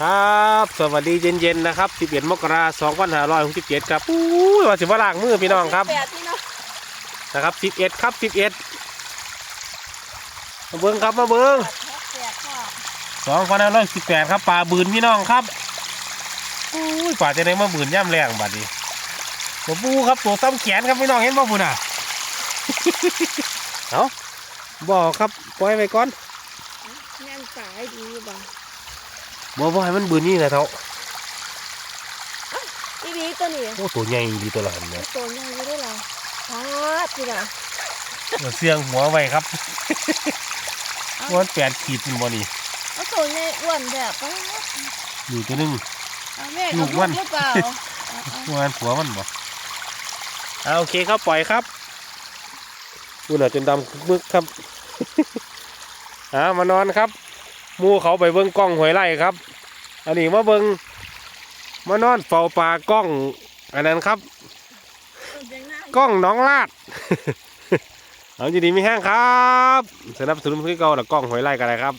ครับ สวัสดีเย็นๆนะครับ11มกราคม2567ครับอู้ยว่าสิว่าล้างมือพี่น้องครับแปดพี่น้องนะครับ11ครับ11มาเบิ้งครับมาเบิ้งแปดพ่อ2518ครับปลาบืนพี่น้องครับอู้ยปลาจะได้มาบืนย่ำแรงบัดนี้ตัวปูครับตัวซ้ำแขนครับพี่น้องเห็นบ่บุญอะเอาบอกครับปล่อยไว้ก่อนแม่นสายดีบ่ บ่บ่ให้มันบืนนี่นะเท่าอีดีตัวนี้โอ้ตัวใหญ่ดีตัวละหันเนี่ยตัวใหญ่อยู่ได้หรอพาดพี่น่ะเอาเสียงหัวไว้ครับวันแปดขีดเป็นบ่นี่เอาตัวใหญ่อ้วนแบบปาดอยู่ตัวหนึงเอาแม่ลูเอากลูมักนหรือเปล่าเอาเอางานผัวมันบ่เอาโอเคครับปล่อยครับพูดหน่อยจนดำมึกครับอ่ามานอนครับห มูเขาไปเบิ้งกล้องหวยไล่ครับ อันนี้มาเบิ้งมานอนเฝ้าปลากล้อง อันนั้นครับ กล้องน้องลาดเอาจีดีมีแห้งครับสนับสนุนพี่เก่าแต่กล้องหวยไล่กันเลยครับ